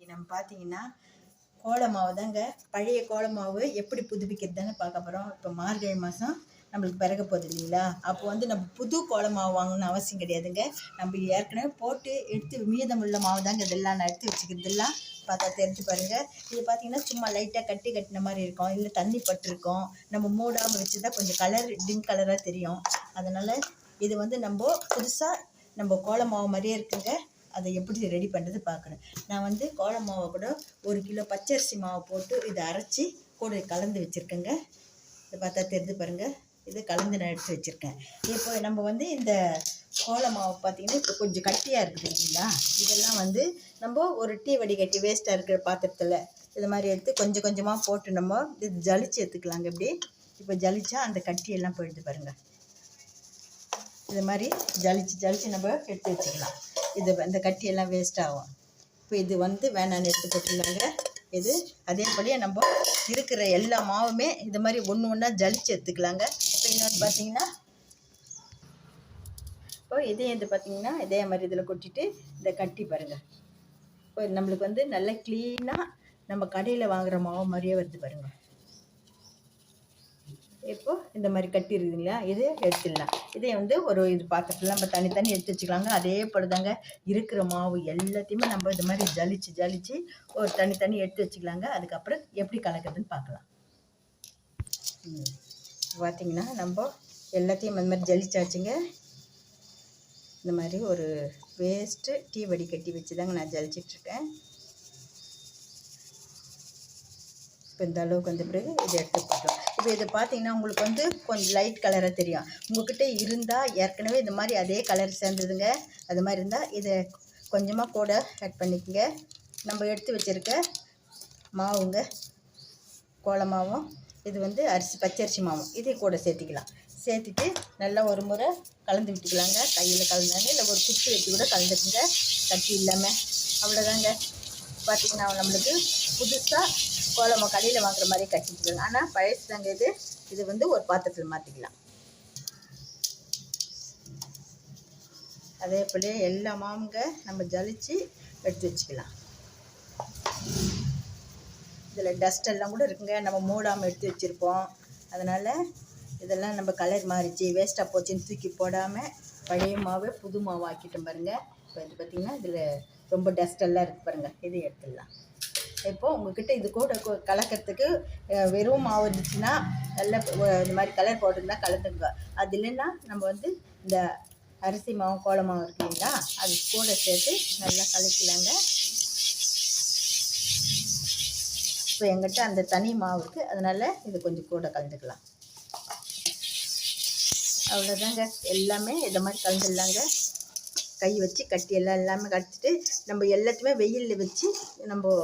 இன்றைக்கி நம்ம பார்த்தீங்கன்னா கோலமாவு தாங்க. பழைய கோலமாவு எப்படி புதுப்பிக்கிறதுன்னு பார்க்க போகிறோம் இப்போ மார்கழி மாதம் நம்மளுக்கு பிறக்க போகுது இல்லைங்களா? அப்போ வந்து நம்ம புது கோலமாவு வாங்கணும்னு அவசியம் கிடையாதுங்க. நம்ம ஏற்கனவே போட்டு எடுத்து மீதமுள்ள மாவு தாங்க இதெல்லாம் நான் எடுத்து வச்சுக்கிறதெல்லாம் பார்த்தா தெரிஞ்சு பாருங்கள் இது பார்த்தீங்கன்னா சும்மா லைட்டாக கட்டி கட்டின மாதிரி இருக்கும். இல்லை தண்ணி பட்டிருக்கும் நம்ம மூடாமல் வச்சுருந்தா கொஞ்சம் கலர் டிங்க் கலராக தெரியும். அதனால் இது வந்து நம்ம புதுசாக நம்ம கோலமாவு மாதிரியே இருக்குங்க. அதை எப்படி ரெடி பண்ணுறது பார்க்கணும். நான் வந்து கோலம் மாவை கூட ஒரு கிலோ பச்சரிசி மாவை போட்டு இதை அரைச்சி கூட கலந்து வச்சுருக்கேங்க. இதை பார்த்தா தெரிஞ்சு பாருங்கள் இது கலந்து நான் எடுத்து வச்சுருக்கேன். இப்போ நம்ம வந்து இந்த கோல மாவு பார்த்திங்கன்னா இப்போ கொஞ்சம் கட்டியாக இருக்குது இல்லைங்களா இதெல்லாம் வந்து நம்ம ஒரு டீ வடிகட்டி வேஸ்ட்டாக இருக்கிற பாத்திரத்தில் இது மாதிரி எடுத்து கொஞ்சம் கொஞ்சமாக போட்டு நம்ம இது ஜலிச்சு எடுத்துக்கலாங்க இப்படி. இப்போ ஜலிச்சா அந்த கட்டியெல்லாம் போயிடுது பாருங்கள் இது மாதிரி ஜலிச்சு ஜலிச்சு நம்ம எடுத்து வச்சுக்கலாம். இது இந்த கட்டியெல்லாம் வேஸ்ட் ஆகும். இப்போ இது வந்து வேணான்னு எடுத்து போட்டுருந்தாங்க இது அதே போலயே நம்ம இருக்கிற எல்லா மாவுமே இது மாதிரி ஒன்று ஒன்றா ஜலிச்சு எடுத்துக்கலாங்க. இப்போ இன்னொன்று பார்த்தீங்கன்னா இப்போ இதே இது பார்த்தீங்கன்னா இதே மாதிரி இதில் கொட்டிட்டு இதை கட்டி பாருங்கள் இப்போ நம்மளுக்கு வந்து நல்லா க்ளீனாக நம்ம கடையில் வாங்குற மாவு மாதிரியே வருது பாருங்கள் இப்போ இந்த மாதிரி கட்டி இருக்குதுங்களா இது எடுத்துடலாம். இதே வந்து ஒரு இது பாத்திரத்தில் நம்ம தனித்தனி எடுத்து வச்சுக்கலாங்க. அதே போல் தாங்க இருக்கிற மாவு எல்லாத்தையுமே நம்ம இது மாதிரி ஜலிச்சு ஜலிச்சு ஒரு தனித்தனி எடுத்து வச்சுக்கலாங்க. அதுக்கப்புறம் எப்படி கலக்கிறதுன்னு பார்க்கலாம். பார்த்திங்கன்னா பார்த்தீங்கன்னா நம்ம எல்லாத்தையும் இந்த மாதிரி ஜலிச்சாச்சுங்க. இந்த மாதிரி ஒரு வேஸ்ட்டு டீ வடிகட்டி வச்சு தாங்க நான் ஜலிச்சிட்ருக்கேன். இப்போ இந்த அளவுக்கு வந்த பிறகு இதை எடுத்து போட்டோம் இப்போ இதை பார்த்தீங்கன்னா உங்களுக்கு வந்து கொஞ்சம் லைட் கலராக தெரியும். உங்கள்கிட்ட இருந்தால் ஏற்கனவே இந்த மாதிரி அதே கலர் சேர்ந்ததுங்க. அது மாதிரி இருந்தால் இதை கொஞ்சமாக கூட ஆட் பண்ணிக்கோங்க. நம்ம எடுத்து வச்சுருக்க மாவுங்க கோலமாவும் இது வந்து அரிசி பச்சரிசி மாவும் இதை கூட சேர்த்திக்கலாம். சேர்த்துட்டு நல்லா ஒரு முறை கலந்து விட்டுக்கலாங்க. கையில் கலந்தாங்க இல்லை ஒரு குச்சி வச்சு கூட கலந்துக்குங்க. கட்டி இல்லாமல் அவ்வளோதாங்க பார்த்திங்கன்னா நம்மளுக்கு புதுசாக கோலமா கடையில் வாங்குற மாதிரி கட்டிக்கலாம் ஆனால் பழசு தாங்க இது இது வந்து ஒரு பாத்திரத்தில் மாற்றிக்கலாம் அதே போல எல்லா மாவுங்க நம்ம ஜலிச்சு எடுத்து வச்சுக்கலாம். இதில் டஸ்ட் எல்லாம் கூட இருக்குங்க. நம்ம மூடாமல் எடுத்து வச்சுருப்போம். அதனால் இதெல்லாம் நம்ம கலர் மாறிச்சு. வேஸ்ட்டாக போச்சுன்னு தூக்கி போடாமல் பழைய மாவை புது மாவு ஆக்கிட்டோம் பாருங்கள் இப்போ இது பார்த்திங்கன்னா இதில் ரொம்ப டஸ்டெல்லாம் இருக்குது பாருங்கள் இதை எடுத்துடலாம். இப்போ உங்ககிட்ட இது கூட கலக்கிறதுக்கு வெறும் மாவு இருந்துச்சுன்னா நல்ல இந்த மாதிரி கலர் போட்டிருந்தா கலந்துங்க. அது இல்லைன்னா நம்ம வந்து இந்த அரிசி மாவு கோல மாவு இருக்கு இல்லைங்களா அது கூட சேர்த்து நல்லா கலக்கலாங்க. இப்போ எங்கிட்ட அந்த தனி மாவு இருக்குது அதனால் இது கொஞ்சம் கூட கலந்துக்கலாம். அவ்வளோதாங்க எல்லாமே இதை மாதிரி கலந்துடலாங்க. கை வச்சு கட்டி எல்லாம் எல்லாமே கட்டிட்டு நம்ம எல்லாத்தையுமே வெயிலில் வச்சு நம்ம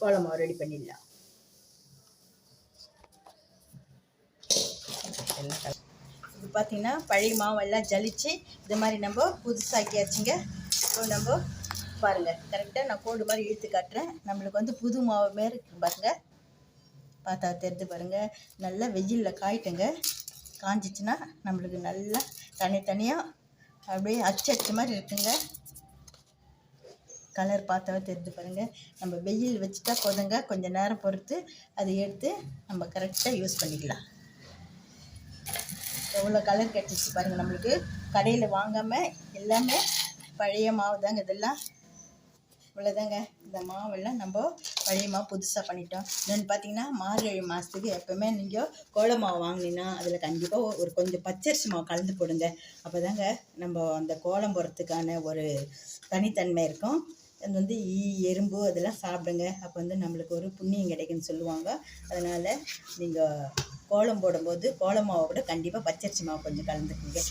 கோலமாவு ரெடி பண்ணிடலாம். இது பார்த்தீங்கன்னா பழைய மாவெல்லாம் ஜலிச்சு இது மாதிரி நம்ம புதுசாக்கியாச்சுங்க. இப்போ நம்ம பாருங்கள் கரெக்டாக நான் கோடு மாதிரி இழுத்து காட்டுறேன். நம்மளுக்கு வந்து புது மாவு மாரி இருக்கு பாருங்கள் பார்த்தா தெரிஞ்சு பாருங்கள் நல்லா வெயிலில் காயிட்டுங்க. காஞ்சிச்சுன்னா நம்மளுக்கு நல்லா தனித்தனியாக அப்படியே அச்சு அச்சு மாதிரி இருக்குங்க. கலர் பார்த்தாவே தெரிஞ்சு பாருங்கள் நம்ம வெயில் வச்சுட்டா போதுங்க. கொஞ்சம் நேரம் பொறுத்து அதை எடுத்து நம்ம கரெக்டாக யூஸ் பண்ணிக்கலாம். எவ்வளோ கலர் கிடச்சிச்சு பாருங்கள் நம்மளுக்கு. கடையில் வாங்காமல் எல்லாமே பழைய மாவு தாங்க இதெல்லாம். இவ்வளோதாங்க இந்த மாவெல்லாம் நம்ம பழைய மாவு புதுசாக பண்ணிட்டோம். இன்னொன்று பார்த்தீங்கன்னா மார்கழி மாதத்துக்கு எப்போவுமே நீங்கள் கோலை மாவு வாங்கினீங்கன்னா அதில் கண்டிப்பாக ஒரு கொஞ்சம் பச்சரிசி மாவு கலந்து போடுங்க. அப்போ தாங்க நம்ம அந்த கோலம் போடுறதுக்கான ஒரு தனித்தன்மை இருக்கும். அது வந்து ஈ எறும்பு அதெல்லாம் சாப்பிடுங்க. அப்போ வந்து நம்மளுக்கு ஒரு புண்ணியம் கிடைக்குன்னு சொல்லுவாங்க. அதனால் நீங்கள் கோலம் போடும்போது கோலம் மாவை கூட கண்டிப்பாக பச்சரிசி மாவு கொஞ்சம் கலந்துக்குங்க.